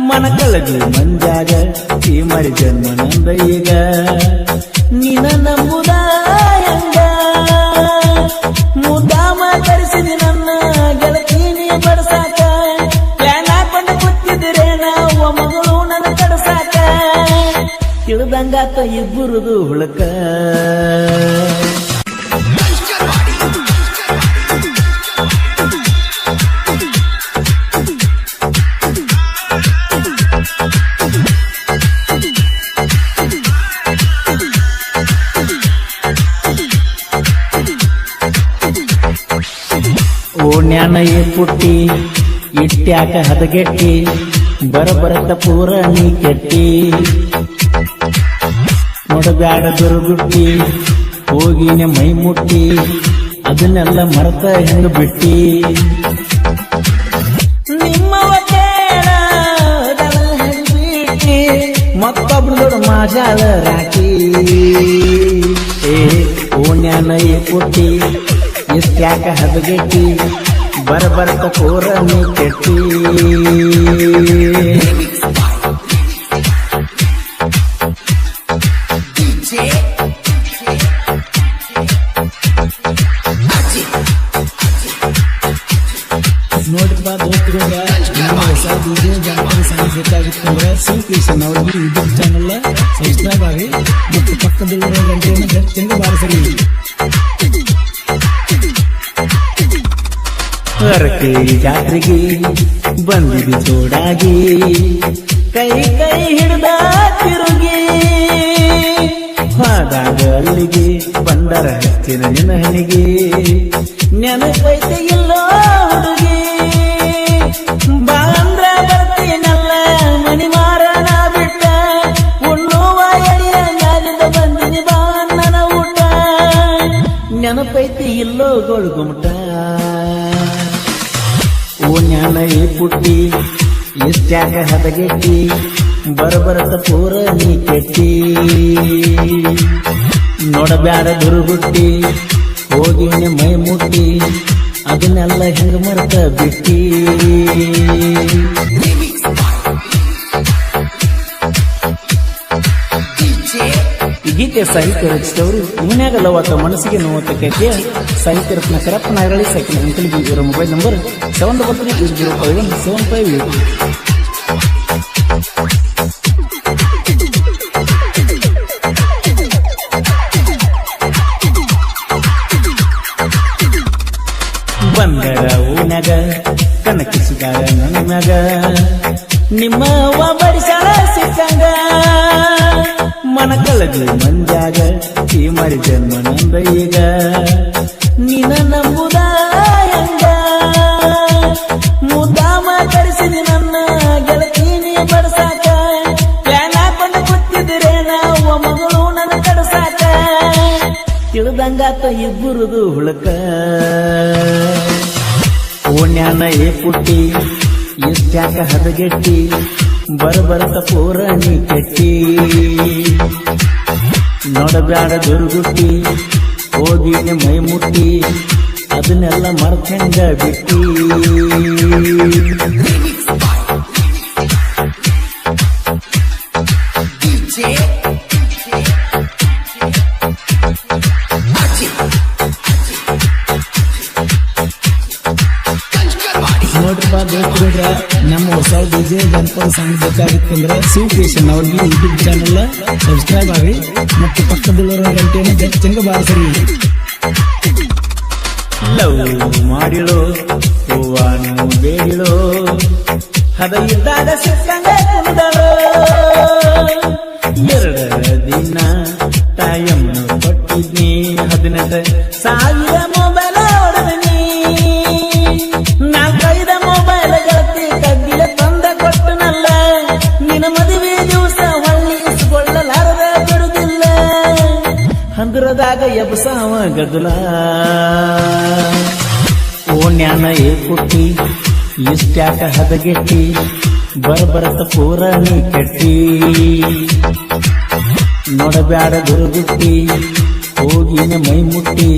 ಮನ ಕಳಗಿ ಮಂಜಾಗ ಈ ಮರಿ ಜನ್ಮ ನಂದ ಈಗ. ನಿನ ನಂಬುದ ಹೆಂಗ ಮುದ್ದಾಮ ಕರೆಸಿದಿ ನನ್ನ ಗೆಳತೀನಿ ಬಡಸಾಕ ಪ್ಲಾನ್ ಹಾಕೊಂಡು ಕೂತಿದ್ರೇನ ನಾವು ಮಗಳು ನನ್ನ ಕಡಸಾಕ ತಿಳಿದಂಗಾತ ಇಬ್ಬರದು ಹುಳಕ. ಓಣ್ಯಾನ ಏ ಪುಟ್ಟಿ ಇಟ್ಟ್ಯಾಕ ಹದಗೆಟ್ಟಿ ಬರಬರತ ಪೂರ ನೀ ಕೆಟ್ಟಿ. ನೋಡಬ್ಯಾಡ ದುರ್ಗುಟ್ಟಿ, ಹೋಗಿನ ಮೈ ಮುಟ್ಟಿ, ಅದನ್ನೆಲ್ಲ ಮರೆತ ಹೆಂಗ ಬಿಟ್ಟಿ. ಮತ್ತೊಬ್ರು ದೊಡ್ಡ ಮಾಜಾಳ ರಾಕಿ. ಏ ಓಣ್ಯಾನ ಏ ಪುಟ್ಟಿ, ಇಷ್ಟ್ಯಾಕ ಹದಗೆಟ್ಟಿ ಬರಬರ್ತ ಕೋರ ನೀ ಕೆಟ್ಟಿ ನೋಡಿಪ್ಪ ದೋಸ್ತರಿಂದ ನಮ್ಮ ಹೊಸ ಡಿಜೆ ಜಾನಪದ ಸಾಂಗ್ ಬೇಕಾಗಿತ್ತು ಅಂದ್ರೆ ಸಿ ಕೃಷ್ಣ ಅವ್ರಿಗೆ ಯೂಟ್ಯೂಬ್ ಚಾನಲ್ ಸಬ್ಸ್ಕ್ರೈಬ್ ಆಗಿ ಮತ್ತು ಪಕ್ಕದಲ್ಲಿರೋ ಗಂಟೆಯನ್ನು ಗಟ್ಟಿಂದ ಬಾರಿಸಲಿ ಹರಕೆ ಜಾತ್ರೆಗೆ ಬಂದಿದ್ದು ಜೋಡಾಗಿ ಕೈ ಕೈ ಹಿಡ್ದ ತಿರುಗಿ. ಹಾದಾಗ ಅಲ್ಲಿಗೆ ಬಂದರ ಹಚ್ಚಿನ ನೆನಹನಿಗೆ ನೆನಪೈತೆ ಹುಡುಗಿ. ಬಾಂದ್ರ ಬರ್ತೀನಲ್ಲ ಬಿಟ್ಟ. ಉಣ್ಣುವ ಎಳೆಯ ಬಂದಿನಿ ಬಾ ಊಟ. ನೆನಪೈತಿ ಇಲ್ಲೋ ಓ ಏ ಪುಟ್ಟಿ ಎಷ್ಟ್ಯಾಕ ಹದಗೆಟ್ಟಿ ಬರಬರತ ಪೂರ ನೀ ಕೆಟ್ಟಿ. ನೋಡಬ್ಯಾರ ದುರುಗುಟ್ಟಿ ಹೋಗಿನ ಮೈ ಮುಟ್ಟಿ, ಅದನ್ನೆಲ್ಲ ಹೆಂಗ ಮರೆತ ಬಿಟ್ಟಿ. ಗೀತೆ ಸಾಹಿತ್ಯ ರಚಿಸಿದವರು ಇವನ್ಯಾಗ ಲವಾತ ಮನಸ್ಸಿಗೆ ನೋವತ್ತ ಕೈತಿಯ ಸಾಹಿತ್ಯ ರತ್ನ ಕರಪ್ಪನ ಅರಳಿ ಸೈಕಲ್ ಅಂಕಲ್ಗೆ ಇವರ mobile number seven double three eight zero five one seven five eight ಬಂದರ ಊನಗ ಕನಕಿಸಿದ ನನ್ನ ನಿಮ್ಮ ಮನ ಕಳಗಿ ಮಂಜಾಗ, ಈ ಮರಿ ಜನ್ಮ ನಂದ ಈಗ. ನಿನ ನಂಬುದ ಹೆಂಗ? ಮುದ್ದಾಮ ಕರೆಸಿದಿ ನನ್ನ ಗೆಳತೀನಿ ಬಡಸಾಕ. ಪ್ಲಾನ್ ಕೊಂಡ ಕೊಟ್ಟಿದ್ರೆ ನಾವು ಮಗಳು ನನ್ನ ಕಡಸಾಕ. ತಿಳಿದಂಗಾತ ಇಬ್ಬರದು ಹುಳಕ. ಓಣ್ಯಾನ ಏ ಪುಟ್ಟಿ, ಎಷ್ಟ್ಯಾಕ ಹದಗೆಟ್ಟಿ, ಬರಬರತ ಪೂರ ನೀ ಕೆಟ್ಟಿ. ನೋಡಬ್ಯಾಡ ದುರ್ಗುಟ್ಟಿ ಹೋಗಿನ ಮೈ ಮುಟ್ಟಿ ಅದನ್ನೆಲ್ಲ ಮರ್ತಂಗ ಬಿಟ್ಟಿ. ನೋಡ್ರಪ್ಪ ದೋಸ್ತರಿಂದ ನಮ್ಮ ಹೊಸ ಡಿಜೆ ಜನಪದ ಸಾಂಗ್ ಬೇಕಾಗಿತ್ತು ಅಂದ್ರೆ ಸಿ ಕೃಷ್ಣ ಅವ್ರಿಗೆ ಯೂಟ್ಯೂಬ್ ಚಾನಲ್ ಸಬ್ಸ್ಕ್ರೈಬ್ ಆಗಿ ಮತ್ತು ಪಕ್ಕದಲ್ಲಿರೋ ಗಂಟೆಯನ್ನು ಗಟ್ಟಿಂಗ ಬಾರಿಸಲಿ ಲವ್ ಮಾಡಿಳು ಹೂವಾನು ಬೇಡಿಳೋ ಹದ ಇದ್ದಾಗ ಸಿಕ್ಕಂಗೆ ಕುಂದಳು ಹಂದ್ರದಾಗ ಎಬ್ಸಾವ ಗದುಲ. ಓಣ್ಯಾನ ಏ ಪುಟ್ಟಿ ಇಷ್ಟ್ಯಾಕ ಹದಗೆಟ್ಟಿ, ಬರಬರತ ಪೂರ ನೀ ಕೆಟ್ಟಿ. ನೋಡಬ್ಯಾಡ ದುರ್ಗುಟ್ಟಿ ಹೋಗಿನ ಮೈ ಮುಟ್ಟಿ,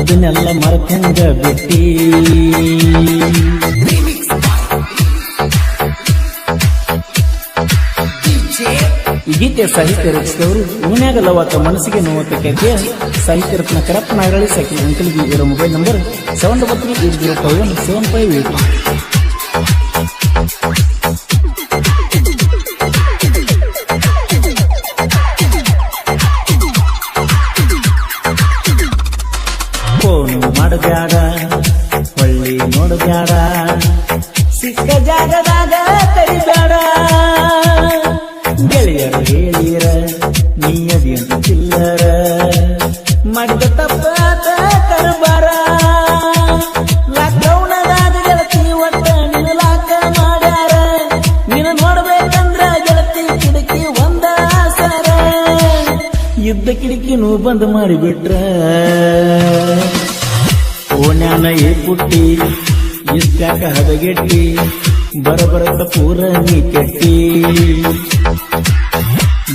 ಅದನ್ನೆಲ್ಲ ಮರತಂಗ ಬಿಟ್ಟಿ. ಈ ಗೀತೆಯ ಸಾಹಿತ್ಯ ರಚಿಸಿದವರು ಓಣ್ಯಾಗ ಲವಾತ ಮನಸ್ಸಿಗೆ ನೋವತ್ತ ಕಥೆಯ ಸಾಹಿತ್ಯ ರತ್ನ ಕರಪ್ಪ ನಾಗಳಿ ಅಂಕಲ್ ಅಂಕಲ್ಗೆ ಇರೋ mobile number seven double three eight zero five one seven five eight ನೀಯದಿಯಂತ ಚಿಲ್ಲರ ಕಿಡಕಿ ಒಂದ ಬಂದ್ ಮಾಡಿಬಿಟ್ರ. ಓಣ್ಯಾನ ಏ ಪುಟ್ಟಿ ಇದ್ಯಾಕ ಹದಗೆಟ್ಟಿ ಬರಬರತ ಪೂರ ನೀ ಕೆಟ್ಟಿ.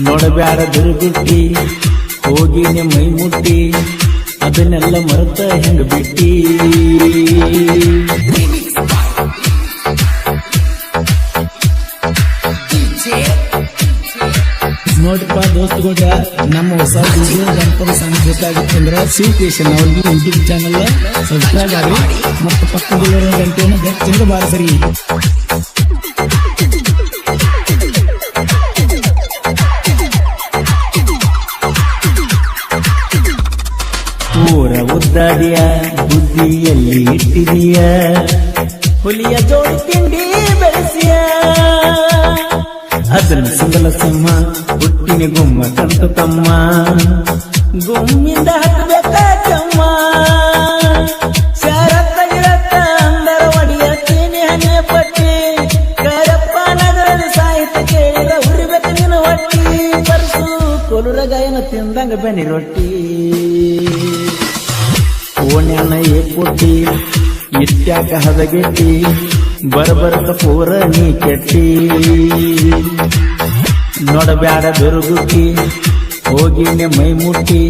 ನೋಡಬ್ಯಾಡ ದುರ್ಗುಟ್ಟಿ ಹೋಗಿ ನಿಮ್ಮ ಮೈ ಮುಟ್ಟಿ. ಅದನ್ನೆಲ್ಲ ಮರೆತ ಹೆಂಗ ಬಿಟ್ಟಿ? ನೋಡಪ್ಪ ದೋಸ್ತುಗಳ್ರ ನಮ್ಮ ಹೊಸ ವಿಡಿಯೋ ಗಣಪತಿ ಸಾಂಗ್ ಬೇಕಾಗಿತ್ತಂದ್ರ ಸಿ ಕೇಶನ್ ಅವ್ರಿಗೆ ಯೂಟ್ಯೂಬ್ ಚಾನಲ್ ಸಬ್ಸ್ಕ್ರೈಬ್ ಆಗಿ ಮತ್ತು ಪಕ್ಕದಲ್ಲಿರೋ ಗಂಟೆಯನ್ನು ಹೆಚ್ಚಿಂದ ಬಾರಿಸ್ರಿ ಊರ ಉದ್ದಾಡಿಯ ಬುದ್ಧಿಯಲ್ಲಿ ಇಟ್ಟಿದೀಯ. ಹುಲಿಯ ಜೋಡಿ ತಿಂಡಿ ಬೆಳೆಸಿಯ. ಅದನ್ನ ಸಿಂಗಲ ಸಿಂಹ, ಹುಟ್ಟಿನ ಗುಮ್ಮ ಕಂತು ತಮ್ಮ. ಗುಮ್ಮಿಂದ ಹಾಕಬೇಕ ಕೊಲುರ ಗಾಯನ ತಿಂದಂಗ ಬೆನಿ ರೊಟ್ಟಿ ಓಣ್ಯಾನ ಏ ಪುಟ್ಟಿ ಇತ್ಯಾಕ ಹದಗೆಟ್ಟಿ ಬರಬರತ ಪೂರ ನೀ ಕೆಟ್ಟಿ. ನೋಡಬ್ಯಾಡ ಬೆರುಗುಟ್ಟಿ ಹೋಗಿ ಮೈ ಮುಟ್ಟಿ,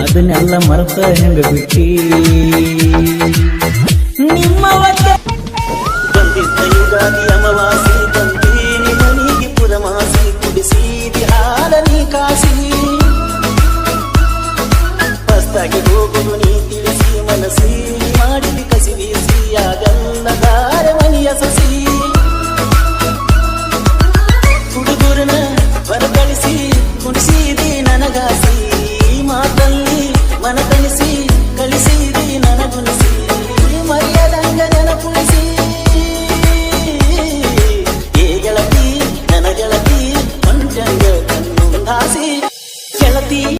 ಅದನ್ನೆಲ್ಲ ಮರೆತ ಹೆಂಗ ಬಿಟ್ಟಿ. ನಿಮ್ಮ ಯುಗಾದಿ ಅಮವಾಸಿ ಬಂದೀನಿ ಮನಿಗೆ ಪುರಮಾಸಿ, ಕುಡಿಸಿ ಬಿಹಾರ ನೀ ಕಾಸಿ. ಹೊಸ್ತಾಗಿ ಹೋಗುದು